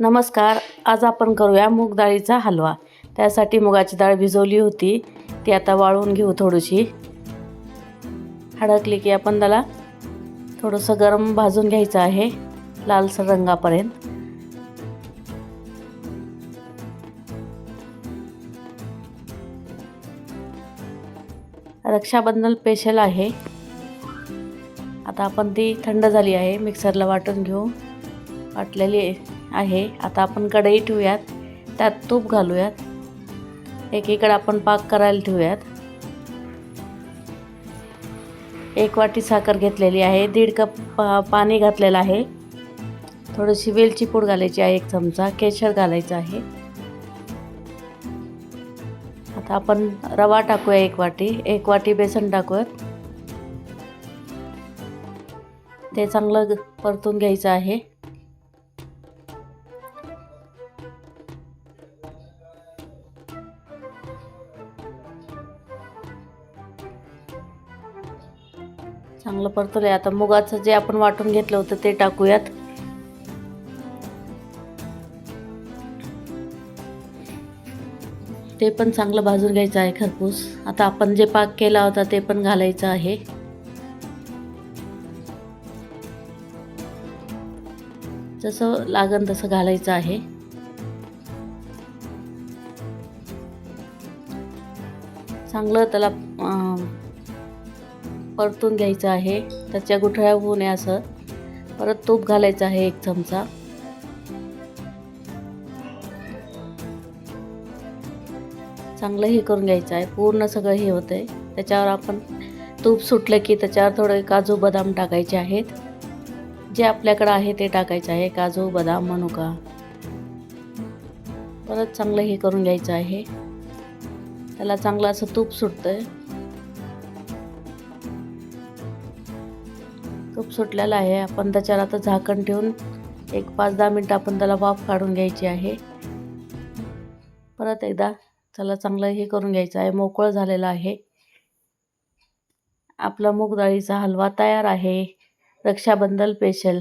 नमस्कार आज आपण करूया मूग डाळीचा हलवा. त्यासाठी मुगाची डाळ भिजवली होती. ती आता वाळवून घेऊ थोडीशी. हडकली की आपण त्याला थोडंसं गरम भाजून घ्यायचं आहे लालसर रंगापर्यंत. रक्षाबंधन स्पेशल आहे. आता आपण ती थंड झाली आहे मिक्सरला वाटून घेऊ. वाटलेली आहे. आता आपण कढई ठेवूयात. त्यात तूप घालूयात. एकीकडे आपण पाक करायला ठेवूयात. एक वाटी साखर घेतलेली आहे. दीड कप पा पाणी घातलेलं आहे. थोडीशी वेलची पूड घालायची आहे. एक चमचा. केशर घालायचं आहे. आता आपण रवा टाकूया एक वाटी. एक वाटी बेसन टाकूयात. ते चांगलं परतून घ्यायचं आहे. चांगलं परतवलं आता मुगाचं जे आपण वाटून घेतलं होतं ते टाकूयात. ते पण चांगलं भाजून घ्यायचं आहे खरपूस. आता आपण जे पाक केला होता ते पण घालायचं आहे. जसं लागन तसं घालायचं आहे. चांगलं त्याला परतून घ्यायचं आहे. त्याच्या गुठळ्या होऊ नये असं. परत तूप घालायचं आहे एक चमचा. चांगलं हे करून घ्यायचं आहे. पूर्ण सगळं हे होतं आहे त्याच्यावर आपण तूप सुटलं की त्याच्यावर थोडे काजू बदाम टाकायचे आहेत. जे आपल्याकडं आहे ते टाकायचं आहे. काजू बदाम मनुका परत चांगलं हे करून घ्यायचं आहे. त्याला चांगलं असं तूप सुटतं आहे तूप सुटलेलं आहे. आपण त्याच्यावर आता झाकण ठेवून एक पाच दहा मिनटं आपण त्याला वाफ काढून घ्यायची आहे. परत एकदा त्याला चांगलं हे करून घ्यायचं आहे. मोकळं झालेलं आहे. आपला मूग डाळीचा हलवा तयार आहे. रक्षाबंधन स्पेशल